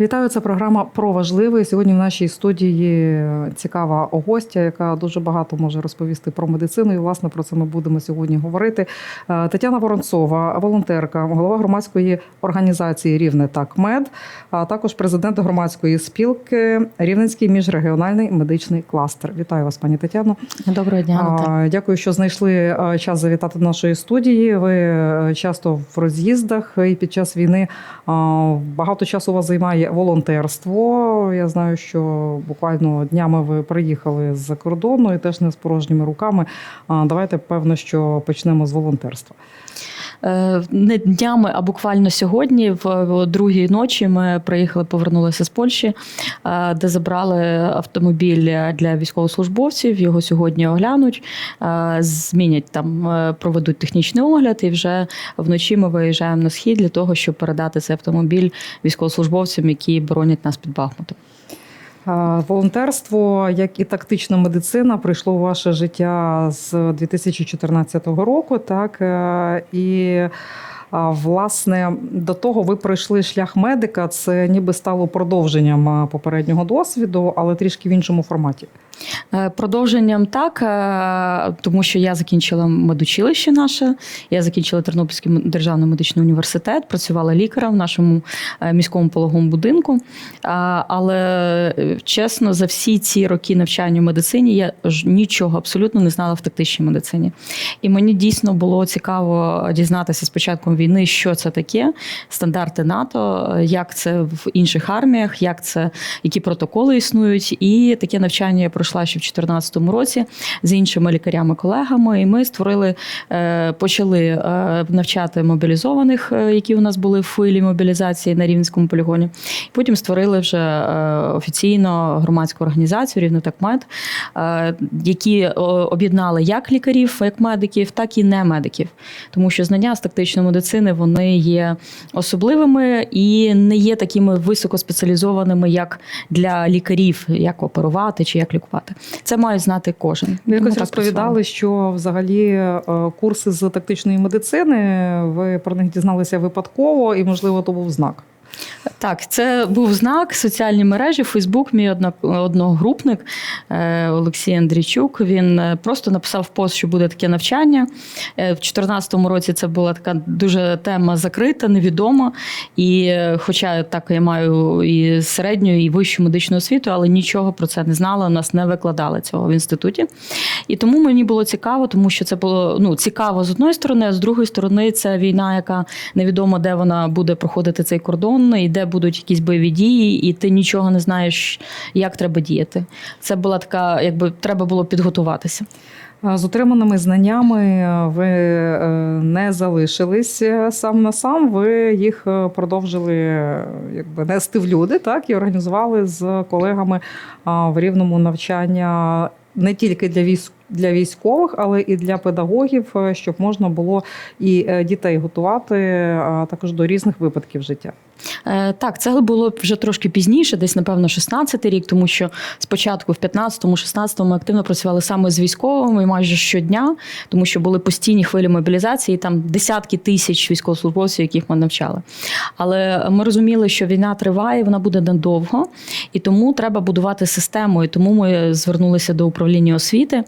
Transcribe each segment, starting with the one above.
Вітаю, це програма про важливе. Сьогодні в нашій студії цікава гостя, яка дуже багато може розповісти про медицину. І власне про це ми будемо сьогодні говорити. Е, Тетяна Воронцова, волонтерка, голова громадської організації Рівне так мед, а також президент громадської спілки Рівненський міжрегіональний медичний кластер. Вітаю вас, пані Тетяно. Доброго дня. Дякую, що знайшли е, час завітати до нашої студії. Ви е, часто в роз'їздах і під час війни багато часу у вас займає волонтерство. Я знаю, що буквально днями ви приїхали з-за кордону і теж не з порожніми руками. А, Давайте певно, що почнемо з волонтерства. Е, Не днями, а буквально сьогодні, в другій ночі, ми приїхали, повернулися з Польщі, е, де забрали автомобіль для військовослужбовців. Його сьогодні оглянуть, е, змінять там, проведуть технічний огляд, і вже вночі ми виїжджаємо на схід для того, щоб передати цей автомобіль військовослужбовцям, які боронять нас під Бахмутом. Волонтерство, як і тактична медицина, прийшло в ваше життя з 2014 року. Так е, і власне до того ви пройшли шлях медика. Це ніби стало продовженням попереднього досвіду, але трішки в іншому форматі. Е, Продовженням так, е, тому що я закінчила медучилище наше, я закінчила Тернопільський державний медичний університет, працювала лікарем в нашому е, міському пологовому будинку. Але чесно, за всі ці роки навчання в медицині я ж нічого абсолютно не знала в тактичній медицині. І мені дійсно було цікаво дізнатися з початком війни, що це таке, стандарти НАТО, як це в інших арміях, як це, які протоколи існують. І таке навчання я пройшла ще в 2014 році з іншими лікарями-колегами. І ми створили, е, почали е, навчати мобілізованих, е, які у нас були в хвилі мобілізації на Рівненському полігоні. Потім створили вже офіційно громадську організацію Рівнотакмед, е, які об'єднали як лікарів, як медиків, так і не медиків. Тому що знання з тактичної медицини вони є особливими і не є такими високоспеціалізованими, як для лікарів, як оперувати чи як лікувати. Це має знати кожен. Ми якось так розповідали, що взагалі е, курси з тактичної медицини ви про них дізналися випадково, і можливо то був знак. Так, це був знак соціальні мережі. Фейсбук, мій одно- одногрупник е, Олексій Андрійчук. Він е, просто написав пост, що буде таке навчання. Е, В 2014 році це була така дуже тема закрита, невідома. І хоча так я маю і середню, і вищу медичну освіту, але нічого про це не знала. Нас не викладали цього в інституті. І тому мені було цікаво, тому що це було ну, цікаво з одної сторони, а з другої сторони, це війна, яка невідомо, де вона буде проходити цей кордон, і де будуть якісь бойові дії, і ти нічого не знаєш, як треба діяти. Це була така, якби треба було підготуватися. З отриманими знаннями ви е, не залишились е, сам на сам. Ви їх е, продовжили е, якби нести в люди, так і організували з колегами в рівному навчання не тільки для військ. Для військових, але і для педагогів, е, щоб можна було і е, дітей готувати, а також до різних випадків життя. Е, Так, це було вже трошки пізніше, десь, напевно, 16-й рік, тому що спочатку в 15-му, 16-му ми активно працювали саме з військовими майже щодня, тому що були постійні хвилі мобілізації, там десятки тисяч військовослужбовців, яких ми навчали. Але ми розуміли, що війна триває, вона буде недовго, і тому треба будувати систему. І тому ми звернулися до управління освіти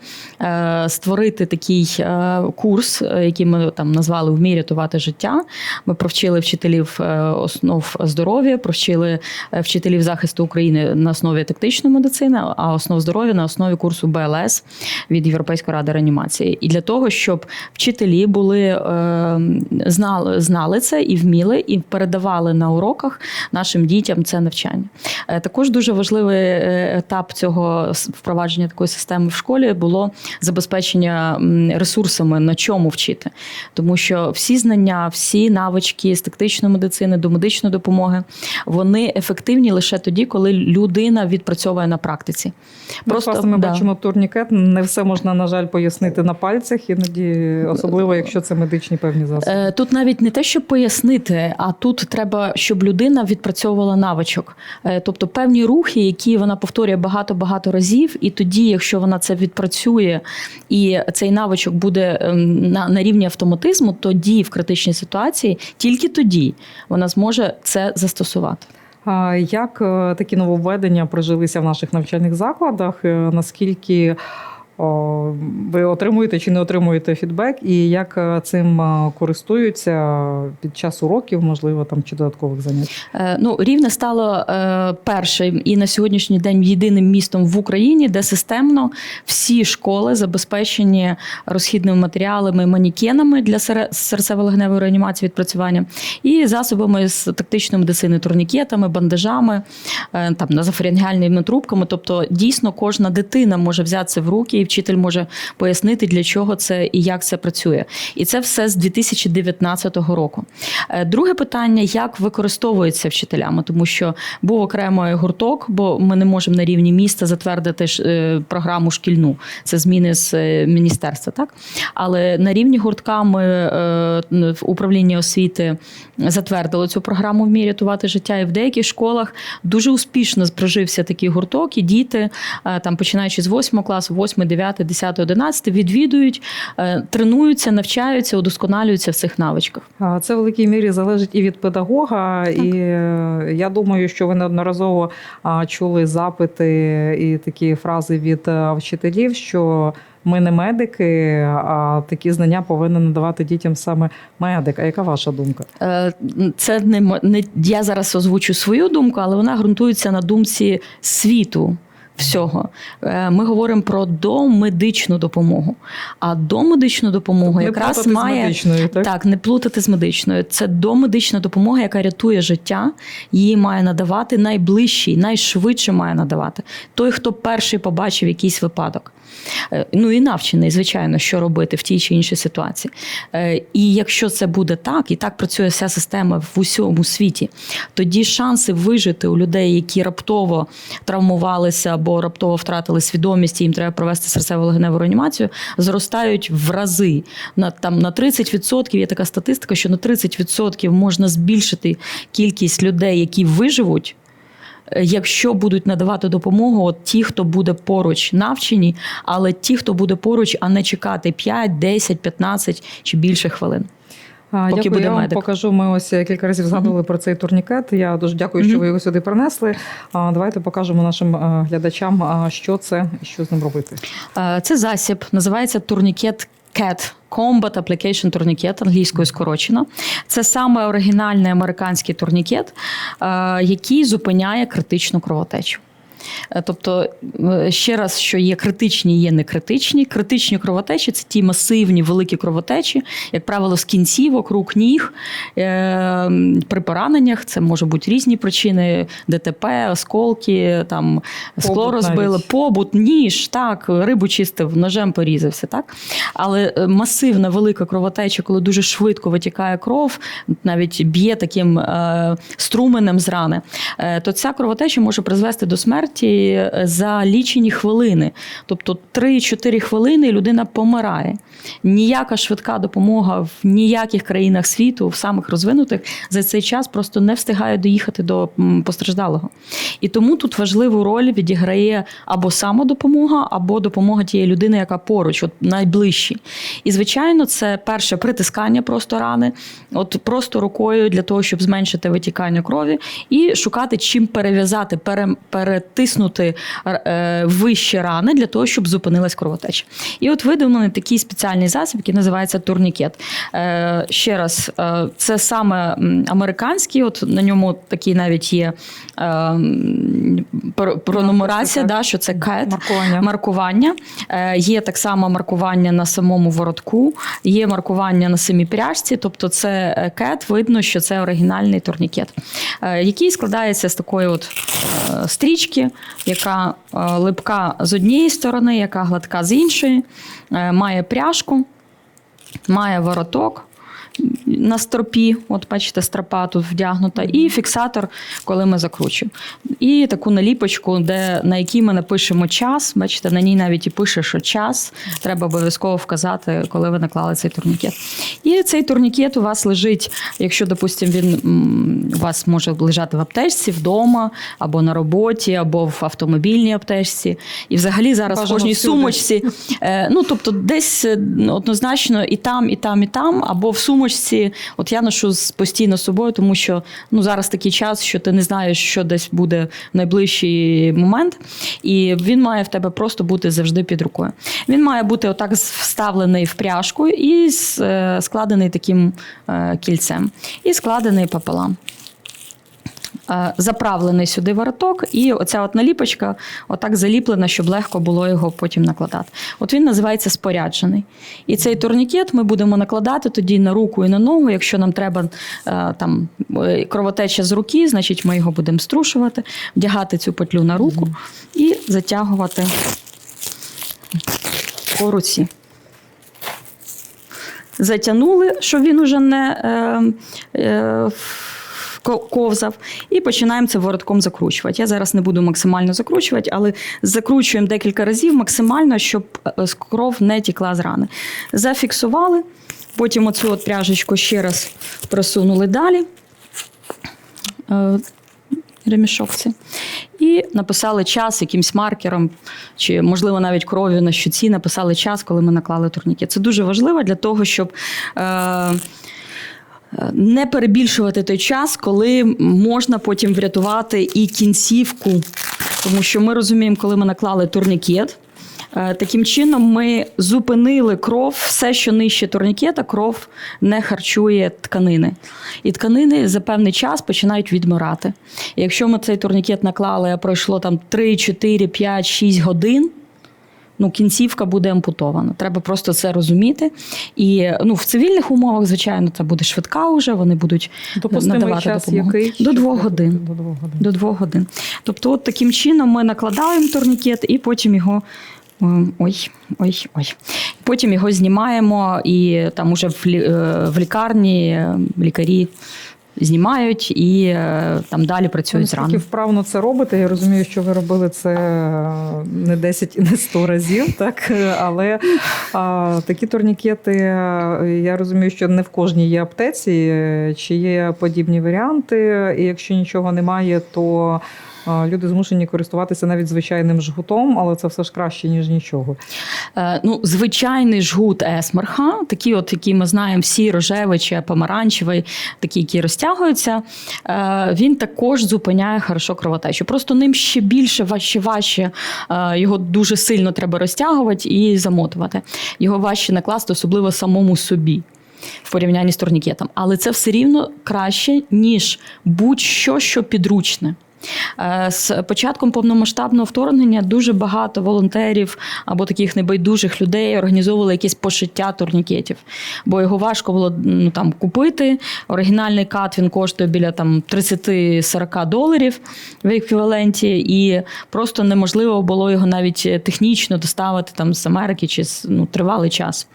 створити такий е, курс, е, який ми там назвали Вмій рятувати життя. Ми провчили вчителів е, основ здоров'я, провчили е, вчителів захисту України на основі тактичної медицини, а основ здоров'я на основі курсу БЛС від Європейської ради реанімації. І для того, щоб вчителі були е, знали, знали це і вміли, і передавали на уроках нашим дітям це навчання. Е, Також дуже важливий е, етап цього впровадження такої системи в школі було забезпечення ресурсами, на чому вчити. Тому що всі знання, всі навички з тактичної медицини до медичної допомоги, вони ефективні лише тоді, коли людина відпрацьовує на практиці. Просто Ну, ми да. бачимо турнікет. Не все можна, на жаль, пояснити на пальцях, іноді, особливо якщо це медичні певні засоби. Е, Тут навіть не те, щоб пояснити, а тут треба, щоб людина відпрацьовувала навичок. Е, Тобто певні рухи, які вона повторює багато-багато разів, і тоді, якщо вона це відпрацює і цей навичок буде ем, на, на рівні автоматизму, тоді в критичній ситуації, тільки тоді вона зможе це застосувати. Як е, такі нововведення прижилися в наших навчальних закладах? Е, Наскільки ви отримуєте чи не отримуєте фідбек, і як е, цим е, користуються під час уроків, можливо, там чи додаткових занять? Е, Ну, Рівне стало першим і на сьогоднішній день єдиним містом в Україні, де системно всі школи забезпечені розхідними матеріалами, манікенами для серцево-легеневої реанімації відпрацювання і засобами з тактичної медицини, турнікетами, бандажами, там назофарінгеальними трубками. Тобто, дійсно, кожна дитина може взятися в руки, і вчитель може пояснити, для чого це і як це працює. І це все з 2019 року. Е, Друге питання: як використовується вчителями, тому що був окремий гурток, бо ми не можемо на рівні міста затвердити е, програму шкільну. Це зміни з е, міністерства, так але на рівні гуртка ми в управлінні освіти затвердили цю програму «Вмій рятувати життя. І в деяких школах дуже успішно прожився такий гурток, і діти, е, там починаючи з 8 класу, 8, 9, 10, 11, відвідують, е, тренуються, навчаються, удосконалюються в цих навичках. Це в великій мірі залежить і від педагога, і е, я думаю, що ви неодноразово чули запити і такі фрази від вчителів, що ми не медики, а такі знання повинен надавати дітям саме медик. А яка ваша думка? Е, Це не, не я зараз озвучу свою думку, але вона ґрунтується на думці світу. Всього Е, ми говоримо про домедичну допомогу. А домедичну допомогу не якраз має медичною, так? так, не плутати з медичною. Це домедична допомога, яка рятує життя. Її має надавати найближчий, найшвидше має надавати той, хто перший побачив якийсь випадок. Е, Ну і навчений, звичайно, що робити в тій чи іншій ситуації. Е, І якщо це буде так, і так працює вся система в усьому світі, тоді шанси вижити у людей, які раптово травмувалися або раптово втратили свідомість, і їм треба провести серцево-легеневу реанімацію, зростають в рази. На там на 30% є така статистика, що на 30% можна збільшити кількість людей, які виживуть. Якщо будуть надавати допомогу, от ті, хто буде поруч, навчені, але ті, хто буде поруч, а не чекати 5, 10, 15 чи більше хвилин. Поки дякую, буде я вам медик. покажу. Ми ось кілька разів згадували про цей турнікет. Я дуже дякую, що Мгм. ви його сюди принесли. Давайте покажемо нашим е, глядачам, що це і що з ним робити. Е, Це засіб, називається турнікет CAT. Combat Application Tourniquet, англійською скорочено. Це саме оригінальний американський турнікет, е, який зупиняє критичну кровотечу. Е, Тобто, е, ще раз, що є критичні, є некритичні. Критичні кровотечі це ті масивні великі кровотечі, як правило, з кінцівок, рук, ніг. Е, При пораненнях це можуть бути різні причини: ДТП, осколки, там скло Побут розбили, навіть. побут, ніж, так, рибу чистив, ножем порізався. Так? Але масивна велика кровотеча, коли дуже швидко витікає кров, навіть б'є таким струменем з рани, то ця кровотеча може призвести до смерті е, за лічені хвилини. Тобто 3-4 хвилини людина помирає. Ніяка швидка допомога в ніяких країнах світу, в самих розвинутих, за цей час просто не встигає доїхати до постраждалого. І тому тут важливу роль відіграє або самодопомога, або допомога тієї людини, яка поруч, от найближчі. І, звичайно, це перше притискання просто рани, от просто рукою для того, щоб зменшити витікання крові, і шукати чим перев'язати, пере, е, вище рани для того, щоб зупинилась кровотеча. І от видавлений такий спеціальний засіб, який називається турнікет. Е, ще раз, е, це саме американський, от на ньому такий навіть є пронумерація, да, що це кет. Маркування. Маркування Е, є так само маркування на самому воротку, є маркування на самій пряжці, тобто це е, кет, видно, що це оригінальний турнікет, е, який складається з такої от е, стрічки, яка е, липка з однієї сторони, яка гладка з іншої, е, має пряжку, має вороток. На стропі, от бачите, стропа тут вдягнута, і фіксатор, коли ми закручуємо. І таку наліпочку, де, на якій ми напишемо час. Бачите, на ній навіть і пише, що час. Треба обов'язково вказати, коли ви наклали цей турнікет. І цей турнікет у вас лежить, якщо, допустимо, він у вас може лежати в аптечці вдома, або на роботі, або в автомобільній аптечці. І взагалі зараз в кожній сумочці, е, ну тобто, десь е, однозначно і там, і там, і там, або в сумочці сумочці. От я ношу постійно з собою, тому що ну зараз такий час, що ти не знаєш, що десь буде в найближчий момент, і він має в тебе просто бути завжди під рукою. Він має бути отак вставлений в пряжку і е, складений таким е, кільцем, і складений пополам. Е, Заправлений сюди вороток, і оця от наліпочка отак заліплена, щоб легко було його потім накладати. От він називається споряджений. І цей турнікет ми будемо накладати тоді на руку і на ногу. Якщо нам треба е, там е, кровотеча з руки, значить ми його будемо струшувати, вдягати цю петлю на руку і затягувати по руці. Затягнули, щоб він уже не е, е, ковзав, і починаємо це воротком закручувати. Я зараз не буду максимально закручувати, але закручуємо декілька разів максимально, щоб е, кров не тікла з рани. Зафіксували, потім оцю от пряжечку ще раз просунули далі. Е, ремішовці. І написали час якимсь маркером, чи, можливо, навіть кров'ю на щуці написали час, коли ми наклали турнікет. Це дуже важливо для того, щоб. Е- не перебільшувати той час, коли можна потім врятувати і кінцівку, тому що ми розуміємо, коли ми наклали турнікет. е, Таким чином, ми зупинили кров, все, що нижче турнікета, кров не харчує тканини. І тканини за певний час починають відмирати. І якщо ми цей турнікет наклали, а пройшло там 3, 4, 5, 6 годин, ну, кінцівка буде ампутована. Треба просто це розуміти. І ну, в цивільних умовах, звичайно, це буде швидка вже, вони будуть Допустимий надавати час допомогу. який? До двох годин. До двох годин. До двох годин. Тобто, от таким чином ми накладаємо турнікет і потім його. ем, Ой, ой, ой. Потім його знімаємо, і там уже в, е, лікарні е, лікарі знімають і е, там далі працюють з Наскільки вправно це робите? Я розумію, що ви робили це е, не 10 і не 100 разів, так але а, такі турнікети, е, я розумію, що не в кожній є аптеці. Чи є подібні варіанти? І якщо нічого немає, то люди змушені користуватися навіть звичайним жгутом, але це все ж краще ніж нічого. Е, Ну, звичайний жгут есмерха, такі, от, які ми знаємо, всі рожевий чи помаранчевий, такі, які розтягуються, е, він також зупиняє хорошо кровотечу. Просто ним ще більше, важче, важче. е, Його дуже сильно треба розтягувати і замотувати. Його важче накласти, особливо самому собі. В порівнянні з турнікетом. Але це все рівно краще, ніж будь-що, що підручне. Е, З початком повномасштабного вторгнення дуже багато волонтерів або таких небайдужих людей організовували якісь пошиття турнікетів, бо його важко було ну, там, купити. Оригінальний кат він коштує біля там, 30-40 доларів в еквіваленті, і просто неможливо було його навіть технічно доставити там, з Америки чи ну, тривалий час.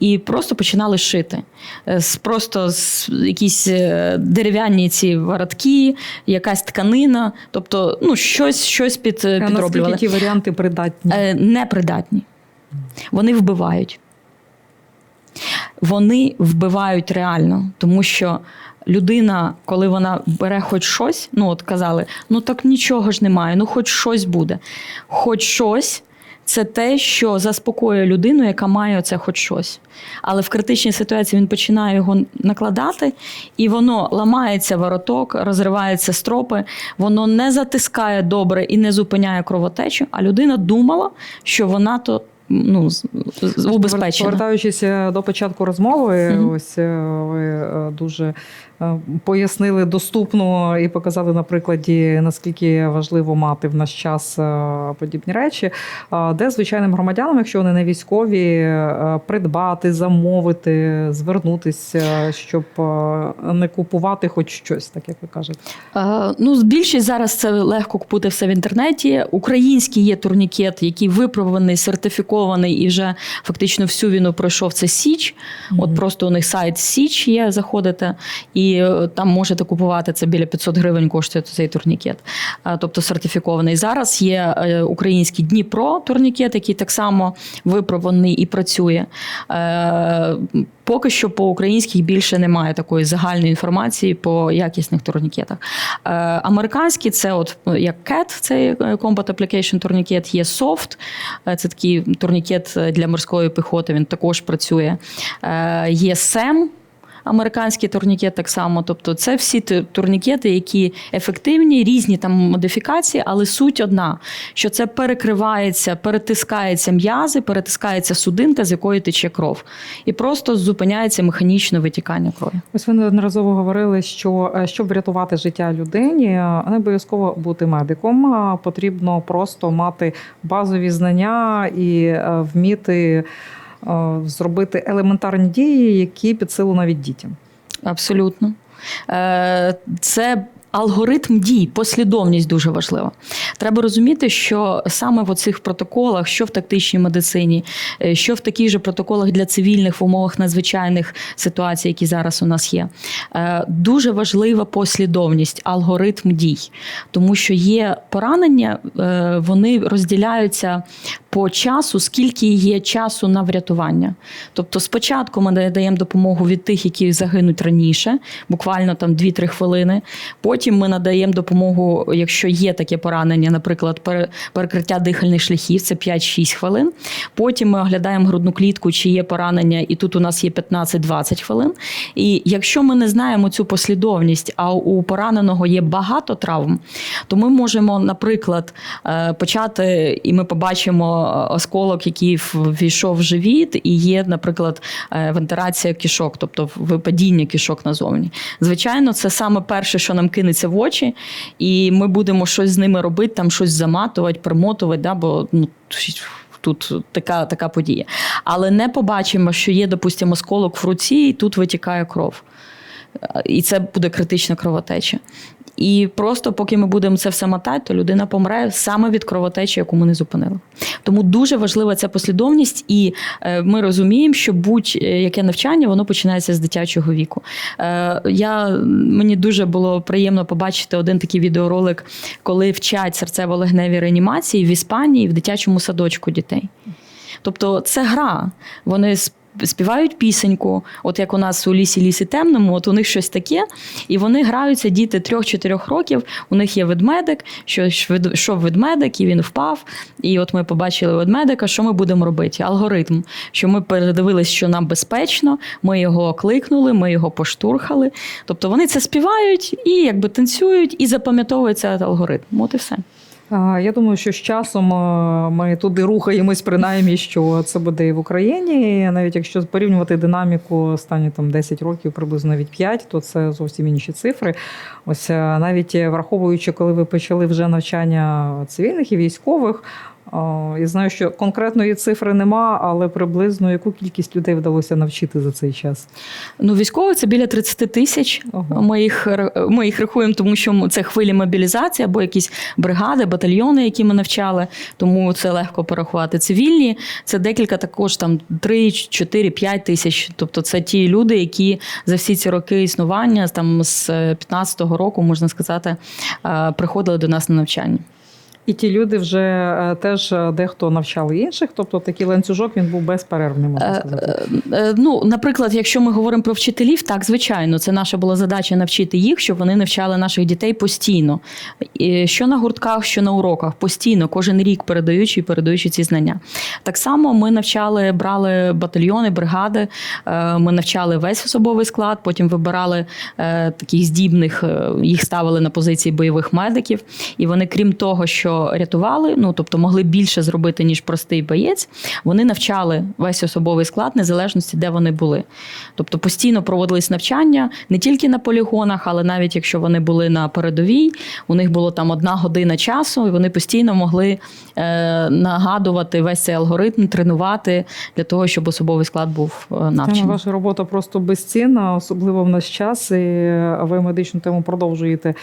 І просто починали шити. Е, просто з якісь е, дерев'яні ці воротки, якась тканина, тобто ну, щось, щось під, А наскільки підроблювали. ті варіанти придатні? Е, Непридатні. Вони вбивають. Вони вбивають реально, тому що людина, коли вона бере хоч щось, ну от казали, ну так нічого ж немає, ну хоч щось буде. Хоч щось це те, що заспокоює людину, яка має оце хоч щось. Але в критичній ситуації він починає його накладати, і воно ламається вороток, розривається стропи, воно не затискає добре і не зупиняє кровотечу. А людина думала, що вона то ну, убезпечена. Повертаючись е, до початку розмови, Мгм. ось е, ви е, дуже пояснили доступно і показали на прикладі, наскільки важливо мати в наш час подібні речі, де звичайним громадянам, якщо вони не військові, придбати, замовити, звернутися, щоб не купувати хоч щось, так як ви кажете. Ну, більшість зараз це легко купити все в інтернеті. Український є турнікет, який випробуваний, сертифікований і вже фактично всю війну пройшов. Це Січ. От просто у них сайт Січ є, заходите, і е, там можете купувати це біля 500 гривень коштує цей турнікет. Е, Тобто сертифікований. Зараз є е, український Дніпро турнікет, який так само випробуваний і працює. Е, Поки що по українських більше немає такої загальної інформації по якісних турнікетах. Е, Американські це от е, як CAT, це Combat Application турнікет, є SOFT, е, це такий турнікет для морської піхоти, він також працює. Е, Є SEM, американський турнікет так само. Тобто, це всі турнікети, які ефективні, різні там модифікації, але суть одна: що це перекривається, перетискається м'язи, перетискається судинка, з якої тече кров, і просто зупиняється механічне витікання крові. Ось ви неодноразово говорили, що е, щоб врятувати життя людині, е, не обов'язково бути медиком. Потрібно просто мати базові знання і е, вміти зробити елементарні дії, які під силу навіть дітям. Абсолютно. Е, Це алгоритм дій, послідовність дуже важлива. Треба розуміти, що саме в оцих протоколах, що в тактичній медицині, е, що в таких же протоколах для цивільних в умовах надзвичайних ситуацій, які зараз у нас є, е, дуже важлива послідовність, алгоритм дій. Тому що є поранення, е, вони розділяються по часу, скільки є часу на врятування. Тобто, спочатку ми надаємо допомогу від тих, які загинуть раніше, буквально там 2-3 хвилини. Потім ми надаємо допомогу, якщо є таке поранення, наприклад, перекриття дихальних шляхів, це 5-6 хвилин. Потім ми оглядаємо грудну клітку, чи є поранення, і тут у нас є 15-20 хвилин. І якщо ми не знаємо цю послідовність, а у пораненого є багато травм, то ми можемо, наприклад, е, почати, і ми побачимо е, осколок, який ввійшов в живіт, і є, наприклад, е, вентиляція кишок, тобто випадіння кишок назовні. Звичайно, це саме перше, що нам кинеться в очі, і ми будемо щось з ними робити, там щось заматувати, примотувати, да, бо ну, тут така, така подія. Але не побачимо, що є, допустимо, осколок в руці, і тут витікає кров. І це буде критична кровотеча. І просто поки ми будемо це все мотати, то людина помре саме від кровотечі, яку ми не зупинили. Тому дуже важлива ця послідовність, і е, ми розуміємо, що будь-яке навчання воно починається з дитячого віку. Е, Я, мені дуже було приємно побачити один такий відеоролик, коли вчать серцево-легневі реанімації в Іспанії в дитячому садочку дітей. Тобто це гра. Вони співають пісеньку, от як у нас у лісі лісі темному, от у них щось таке, і вони граються, діти 3-4 років. У них є ведмедик, що йшов ведмедик, і він впав. І от ми побачили ведмедика, що ми будемо робити? Алгоритм, що ми передивились, що нам безпечно, ми його окликнули, ми його поштурхали. Тобто вони це співають і якби танцюють, і запам'ятовують цей алгоритм. От і все. Я думаю, що з часом е, ми туди рухаємось, принаймні, що це буде і в Україні. Навіть якщо порівнювати динаміку останні там 10 років, приблизно навіть 5, то це зовсім інші цифри. Ось е, навіть враховуючи, коли ви почали вже навчання цивільних і військових. Я знаю, що конкретної цифри нема, але приблизно яку кількість людей вдалося навчити за цей час? Ну, військово це біля 30 тисяч. Ого. Ми їх, ми їх рахуємо, тому що це хвилі мобілізації або якісь бригади, батальйони, які ми навчали, тому це легко порахувати. Цивільні це декілька також там 3, 4, 5 тисяч. Тобто це ті люди, які за всі ці роки існування, там з 15-го року, можна сказати, е, приходили до нас на навчання. І ті люди вже е, теж е, дехто навчали інших, тобто такий ланцюжок він був безперервним, можна Е, сказати. Ну, наприклад, якщо ми говоримо про вчителів, так звичайно, це наша була задача навчити їх, щоб вони навчали наших дітей постійно. І Що на гуртках, що на уроках, постійно, кожен рік передаючи і передаючи ці знання. Так само ми навчали, брали батальйони, бригади, ми навчали весь особовий склад, потім вибирали таких здібних, їх ставили на позиції бойових медиків. І вони, крім того, що рятували, ну тобто могли більше зробити, ніж простий боєць, вони навчали весь особовий склад незалежності, де вони були. Тобто постійно проводились навчання не тільки на полігонах, але навіть якщо вони були на передовій, у них було там одна година часу, і вони постійно могли е, нагадувати весь цей алгоритм, тренувати для того, щоб особовий склад був е, навчений. ваша робота просто безцінна, особливо в наш час. І ви медичну тему продовжуєте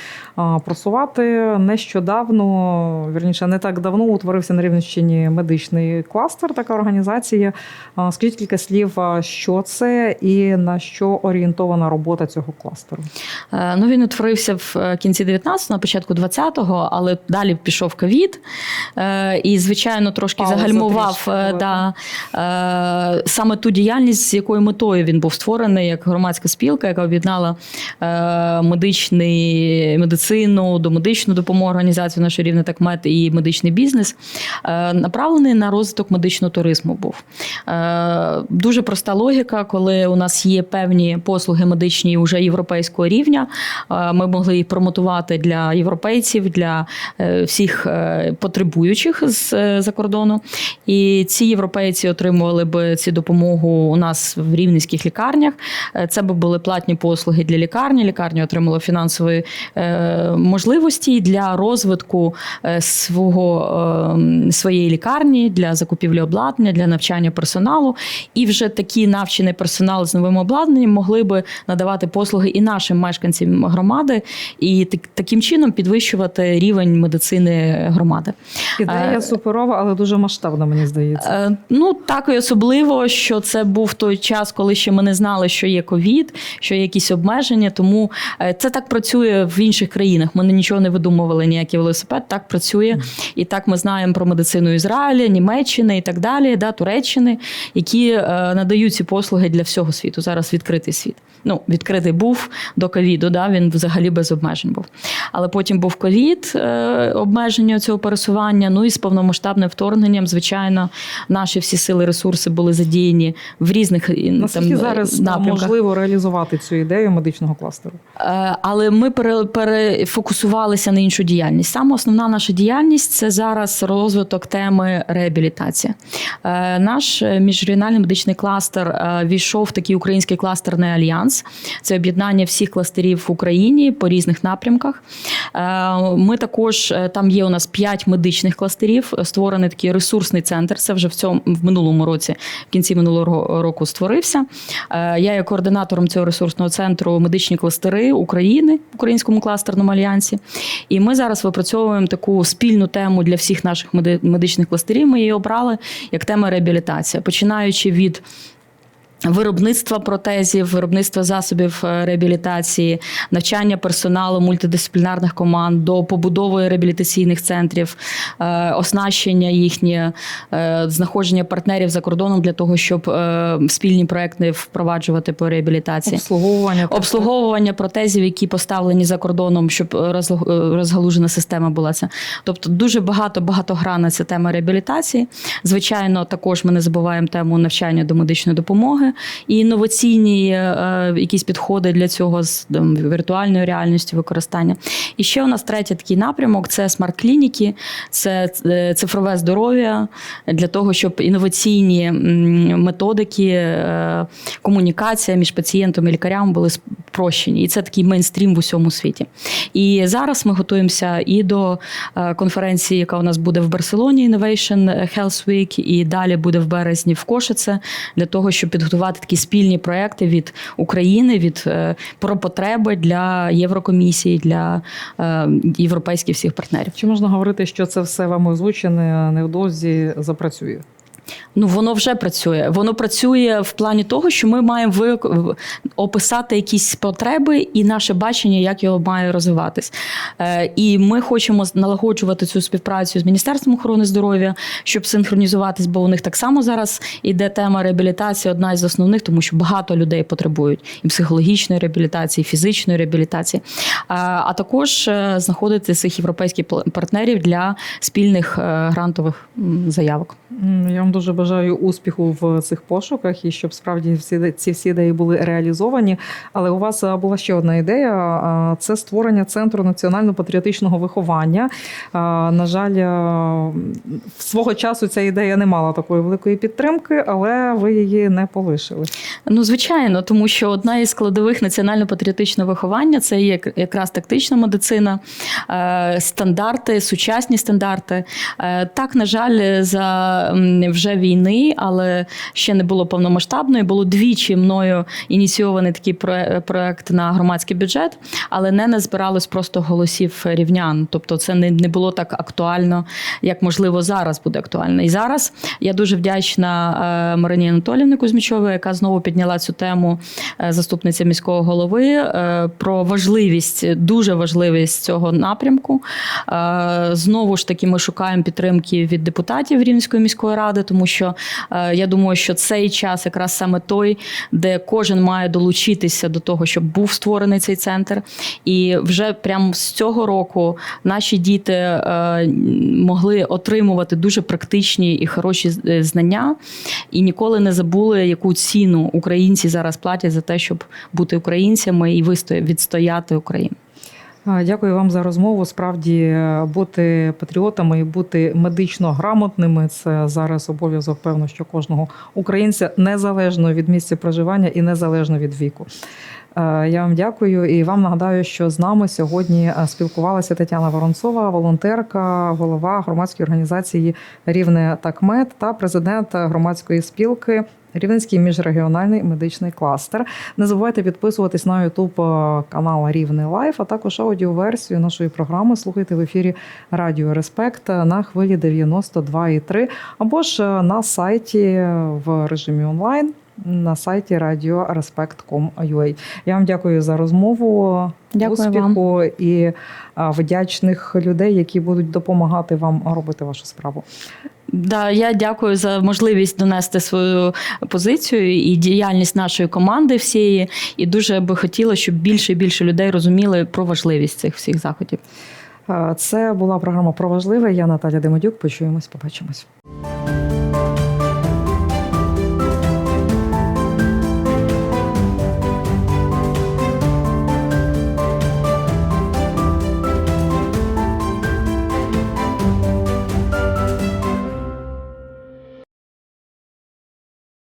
просувати. Нещодавно, вірніше, не так давно утворився на Рівненщині медичний кластер, така організація. Скажіть кілька слів, що це і на що орієнтована робота цього кластеру? Е, Ну, він утворився в е, кінці 19-го, на початку 20-го, але далі пішов ковід. Е, І, звичайно, трошки Пауза загальмував трішки да, саме ту діяльність, з якою метою він був створений як громадська спілка, яка об'єднала медичний, медицину, домедичну допомогу організацію нашої рівне, так медмед і медичний бізнес, е, направлений на розвиток медичного туризму. Був Е, дуже проста логіка, коли у нас є певні послуги медичні вже європейського рівня. е, Ми могли їх промотувати для європейців, для всіх потребуючих з е, за кордону. І ці європейці отримували б цю допомогу у нас в рівненських лікарнях. Це б були платні послуги для лікарні. Лікарня отримала фінансові можливості для розвитку свого, е, своєї лікарні, для закупівлі обладнання, для навчання персоналу. І вже такий навчений персонал з новим обладнанням могли би надавати послуги і нашим мешканцям громади, і таким чином підвищувати рівень медицини громади. Ідея Е, суперова, але дуже масштабна, мені здається. Е, Ну так і особливо, що це був той час, коли ще ми не знали, що є ковід, що є якісь обмеження. Тому е, це так працює в інших країнах. Ми нічого не видумували, ніякий велосипед. Так працює, і так ми знаємо про медицину Ізраїля, Німеччини і так далі, да, Туреччини, які е, надають ці послуги для всього світу. Зараз відкритий світ. Ну, відкритий був до ковіду, да, він взагалі без обмежень був. Але потім був ковід, е, обмеження цього пересування. Ну і з повномасштабним вторгненням, звичайно, наші всі сили, ресурси були задіяні в різних Наскільки там, зараз напрямках. можливо реалізувати цю ідею медичного кластеру? Е, Але ми пере- перефокусувалися на іншу діяльність. Саме основна наша діяльність це зараз розвиток теми реабілітації. Е, Наш міжрегіональний медичний кластер е, війшов в такий український кластерний альянс. Це об'єднання всіх кластерів в Україні по різних напрямках. Е, Ми також там є у нас п'ять медичних кластерів. Створений такий ресурсний центр. Це вже в цьому в минулому році, в кінці минулого року створився. Я є координатором цього ресурсного центру медичні кластери України в Українському кластерному альянсі. І ми зараз випрацьовуємо таку спільну тему для всіх наших медичних кластерів. Ми її обрали як тема реабілітація, починаючи від. Виробництва протезів, виробництва засобів е, реабілітації, навчання персоналу мультидисциплінарних команд до побудови реабілітаційних центрів, е, оснащення їхнє, е, знаходження партнерів за кордоном для того, щоб спільні проекти впроваджувати по реабілітації. Обслуговування Обслуговування протезів, які поставлені за кордоном, щоб розгалужена система була ця. Тобто дуже багато багатогранна ця тема реабілітації. Звичайно, також ми не забуваємо тему навчання до медичної допомоги і інноваційні е, якісь підходи для цього з віртуальною реальністю використання. І ще у нас третій такий напрямок це смарт-клініки, це е, цифрове здоров'я для того, щоб інноваційні методики, е, комунікація між пацієнтом і лікарям були спрощені. І це такий мейнстрім в усьому світі. І зараз ми готуємося і до е, конференції, яка у нас буде в Барселоні, Innovation Health Week, і далі буде в березні в Кошице, для того, щоб підготувати такі спільні проекти від України, від е, про потреби для Єврокомісії, для е, європейських всіх партнерів. Чи можна говорити, що це все вам озвучене невдовзі запрацює? Ну, воно вже працює. Воно працює в плані того, що ми маємо ви... описати якісь потреби і наше бачення, як його має розвиватись. Е, і ми хочемо налагоджувати цю співпрацю з Міністерством охорони здоров'я, щоб синхронізуватись, бо у них так само зараз іде тема реабілітації, одна із основних, тому що багато людей потребують і психологічної реабілітації, і фізичної реабілітації, а, також е, знаходити цих європейських партнерів для спільних е, грантових заявок. Я вам дуже бажаю успіху в цих пошуках і щоб справді всі ці всі ідеї були реалізовані. Але у вас була ще одна ідея: це створення центру національно-патріотичного виховання. На жаль, свого часу ця ідея не мала такої великої підтримки, але ви її не полишили. Ну, звичайно, тому що одна із складових національно-патріотичного виховання це є якраз тактична медицина, е, стандарти, сучасні стандарти. Е, Так, на жаль, за м, вже війни, але ще не було повномасштабної. Було двічі мною ініційований такий проект на громадський бюджет, але не назбиралось просто голосів рівнян. Тобто, це не, не було так актуально, як можливо зараз буде актуально. І зараз я дуже вдячна е, Марині Анатолівні Кузьмічовій, яка знову підняла цю тему е, заступниця міського голови е, про важливість, дуже важливість цього напрямку. Знову ж таки, ми шукаємо підтримки від депутатів Рівненської міської ради, тому що е, я думаю, що цей час якраз саме той, де кожен має долучитися до того, щоб був створений цей центр. І вже прямо з цього року наші діти е, могли отримувати дуже практичні і хороші е, знання, і ніколи не забули, яку ціну українці зараз платять за те, щоб бути українцями і відстояти Україну. Дякую вам за розмову. Справді е, бути патріотами і бути медично грамотними це зараз обов'язок, певно, що кожного українця незалежно від місця проживання і незалежно від віку. Е, Я вам дякую і вам нагадаю, що з нами сьогодні е, спілкувалася Тетяна Воронцова, волонтерка, голова громадської організації Рівне Такмет та президент громадської спілки. Рівненський міжрегіональний медичний кластер. Не забувайте підписуватись на Ютуб канал Рівний Лайф, а також аудіоверсію нашої програми слухайте в ефірі Радіо Респект на хвилі 92,3 або ж на сайті в режимі онлайн. На сайті radio.respect.com.ua. Я вам дякую за розмову, Дякую успіху і вдячних людей, які будуть допомагати вам робити вашу справу. Да, я дякую за можливість донести свою позицію і діяльність нашої команди всієї. І дуже би хотіла, щоб більше і більше людей розуміли про важливість цих всіх заходів. Це була програма про важливе. Я Наталя Демодюк. Почуємось, побачимось.